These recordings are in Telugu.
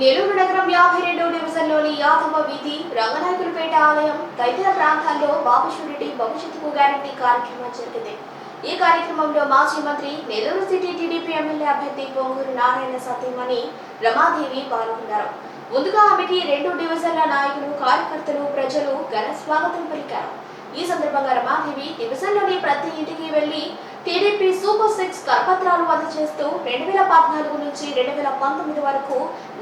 నెల్లూరు నగరం యాభై రెండో డివిజన్లోని యాదవ వీధి రంగనాయకులపేట ఆలయం తదితర ప్రాంతాల్లో బాబుషురెడ్డి భవిష్యత్తుకు గ్యారంటీ కార్యక్రమం జరిగింది. ఈ కార్యక్రమంలో మాజీ మంత్రి నెల్లూరు సిటీ టీడీపీ ఎమ్మెల్యే అభ్యర్థి పొంగూరు నారాయణ సతీమణి రమాదేవి పాల్గొన్నారు. ముందుగా ఆమెకి రెండు డివిజన్ల నాయకులు కార్యకర్తలు ప్రజలు ఘన స్వాగతం పలికారు. ఈ సందర్భంగా రమాదేవి డివిజన్లోని ప్రతి ఇంటికి వెళ్ళి టీడీపీ సూపర్ సిక్స్ కరపత్రాలు అందజేస్తూ రెండు వేల పద్నాలుగు నుంచి రెండు వేల పంతొమ్మిది వరకు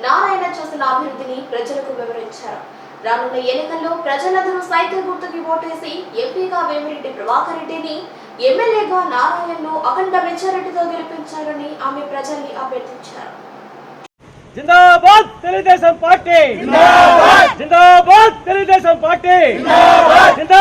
నారాయణ చేసిన అభివృద్ధిని ప్రజలకు వివరించారు. రానున్న ఎన్నికల్లో ప్రజలందరూ సైకిల్ గుర్తుకి ఓటేసి ఎంపీగా వేమిరెడ్డి ప్రభాకర్ రెడ్డిని ఎమ్మెల్యేగా నారాయణను అఖండ మెజారిటీతో గెలిపించాలని ఆమె ప్రజల్ని అభ్యర్థించారు. జిందాబాద్ తెలుగుదేశం పార్టీ! జిందాబాద్! జిందాబాద్ తెలుగుదేశం పార్టీ! జిందా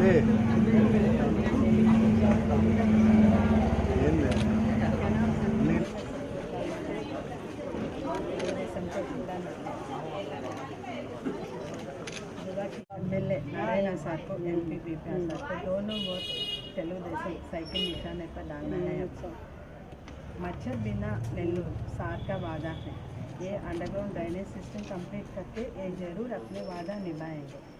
एमएलए नारायण सर को एम पी पी सर दोनों तेलुगुदेशम साइकिल निशाने पर मच्छर बिना नेल्लूर सार का वादा है। ये अंडरग्राउंड ड्रेनेज सिस्टम कंप्लीट करके ये ज़रूर अपने वादा निभाएँगे।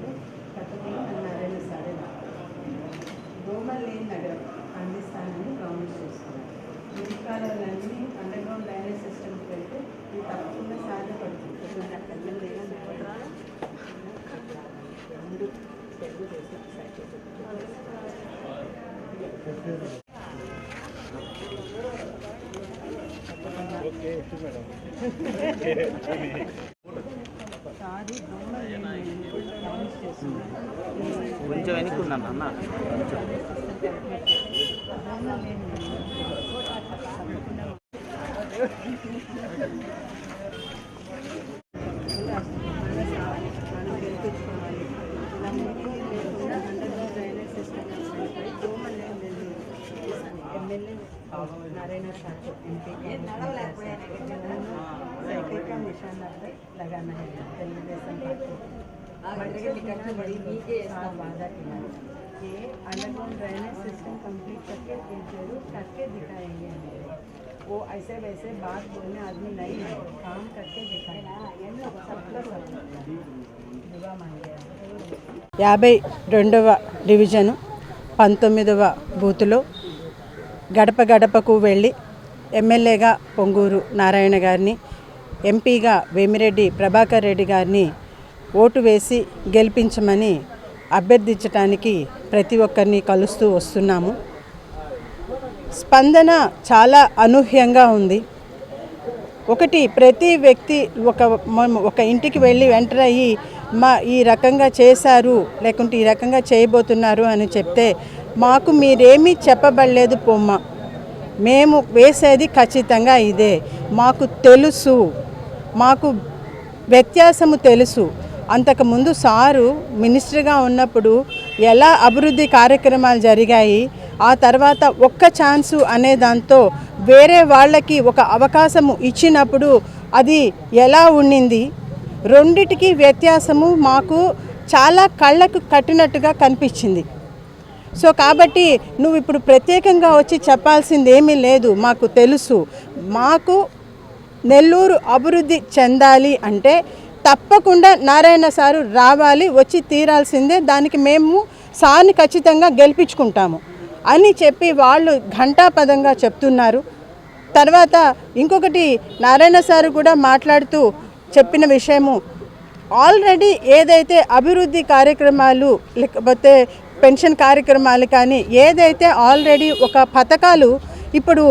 మురికాలన్నీ అండర్ గ్రౌండ్ డ్రైనేజ్ సిస్టమ్కి వెళ్తే ఇది తప్పకుండా సాధ్యపడుతుంది. తెలుగుదేశం సైకిల్ సారి కొంచెం అన్న. మనం గెలిపించుకోవాలి ఇలా ముందుకు లేకుండా underground drainage system MLA Narayan Sahab को एमपी साइकिल का निशान पर लगाना है तेलुगुदेशम पार्टी हाँ, वादा किया ये अंडरग्राउंड ड्रेनेज सिस्टम कंप्लीट करके ये जरूर करके दिखाएंगे हमें वो ऐसे वैसे बात बोलने आदमी नहीं है काम करके दिखाएंगे सबका सब दुआ मांगे యాభై రెండవ డివిజను పంతొమ్మిదవ బూతులో గడప గడపకు వెళ్ళి ఎమ్మెల్యేగా పొంగూరు నారాయణ గారిని ఎంపీగా వేమిరెడ్డి ప్రభాకర్ రెడ్డి గారిని ఓటు వేసి గెలిపించమని అభ్యర్థించడానికి ప్రతి ఒక్కరిని కలుస్తూ వస్తున్నాము. స్పందన చాలా అనూహ్యంగా ఉంది. ఒకటి ప్రతి వ్యక్తి ఒక మ- ఒక ఇంటికి వెళ్ళి వెంటర్ అయ్యి మా ఈ రకంగా చేశారు లేకుంటే ఈ రకంగా చేయబోతున్నారు అని చెప్తే మాకు మీరేమీ చెప్పబడలేదు పొమ్మ. మేము వేసేది ఖచ్చితంగా ఇదే. మాకు తెలుసు. మాకు వ్యత్యాసము తెలుసు. అంతకుముందు సారు మినిస్టర్గా ఉన్నప్పుడు ఎలా అభివృద్ధి కార్యక్రమాలు జరిగాయి ఆ తర్వాత ఒక్క ఛాన్సు అనే దాంతో వేరే వాళ్ళకి ఒక అవకాశము ఇచ్చినప్పుడు అది ఎలా ఉండింది? రెండిటికి వ్యత్యాసము మాకు చాలా కళ్ళకు కట్టినట్టుగా కనిపించింది. సో కాబట్టి నువ్వు ఇప్పుడు ప్రత్యేకంగా వచ్చి చెప్పాల్సింది ఏమీ లేదు మాకు తెలుసు. మాకు నెల్లూరు అభివృద్ధి చెందాలి అంటే తప్పకుండా నారాయణ సారు రావాలి వచ్చి తీరాల్సిందే. దానికి మేము సార్ని ఖచ్చితంగా గెలిపించుకుంటాము అని చెప్పి వాళ్ళు ఘంటాపదంగా చెప్తున్నారు. తర్వాత ఇంకొకటి నారాయణ సారు కూడా మాట్లాడుతూ చెప్పిన విషయము ఆల్రెడీ ఏదైతే అభివృద్ధి కార్యక్రమాలు లేకపోతే పెన్షన్ కార్యక్రమాలు కానీ ఏదైతే ఆల్రెడీ ఒక పథకాలు ఇప్పుడు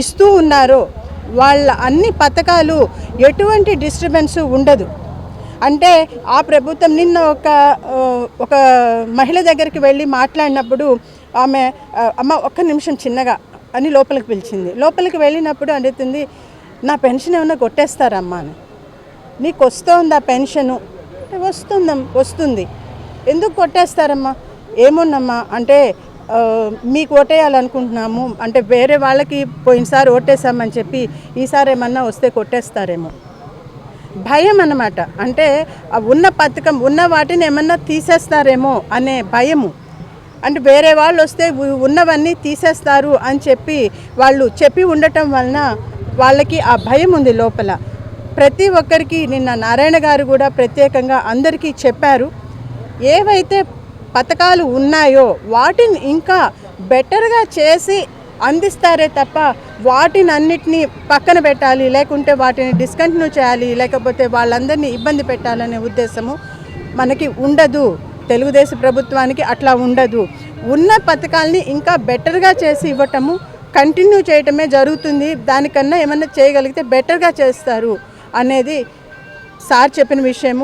ఇస్తూ ఉన్నారో వాళ్ళ అన్ని పథకాలు ఎటువంటి డిస్టర్బెన్స్ ఉండదు. అంటే ఆ ప్రభుత్వం నిన్న ఒక ఒక మహిళ దగ్గరికి వెళ్ళి మాట్లాడినప్పుడు ఆమె అమ్మ ఒక్క నిమిషం చిన్నగా అని లోపలికి పిలిచింది. లోపలికి వెళ్ళినప్పుడు అడుగుతుంది నా పెన్షన్ ఏమైనా కొట్టేస్తారమ్మా అని. నీకు వస్తుందా పెన్షను? అంటే వస్తుంది. ఎందుకు కొట్టేస్తారమ్మా? ఏమోనమ్మా అంటే మీకు ఓటేయాలనుకుంటున్నాము అంటే వేరే వాళ్ళకి పోయినసారి ఓటేసామని చెప్పి ఈసారి ఏమన్నా వస్తే కొట్టేస్తారేమో. భయం అన్నమాట. అంటే ఉన్న పథకం ఉన్న వాటిని ఏమన్నా తీసేస్తారేమో అనే భయము. అంటే వేరే వాళ్ళు వస్తే ఉన్నవన్నీ తీసేస్తారు అని చెప్పి వాళ్ళు చెప్పి ఉండటం వలన వాళ్ళకి ఆ భయం ఉంది లోపల. ప్రతి ఒక్కరికి నిన్న నారాయణ గారు కూడా ప్రత్యేకంగా అందరికీ చెప్పారు. ఏవైతే పథకాలు ఉన్నాయో వాటిని ఇంకా బెటర్గా చేసి అందిస్తారే తప్ప వాటిని అన్నిటినీ పక్కన పెట్టాలి లేకుంటే వాటిని డిస్కంటిన్యూ చేయాలి లేకపోతే వాళ్ళందరినీ ఇబ్బంది పెట్టాలనే ఉద్దేశము మనకి ఉండదు. తెలుగుదేశం ప్రభుత్వానికి అట్లా ఉండదు. ఉన్న పథకాలని ఇంకా బెటర్గా చేసి ఇవ్వటము కంటిన్యూ చేయటమే జరుగుతుంది. దానికన్నా ఏమన్నా చేయగలిగితే బెటర్గా చేస్తారు అనేది సార్ చెప్పిన విషయము.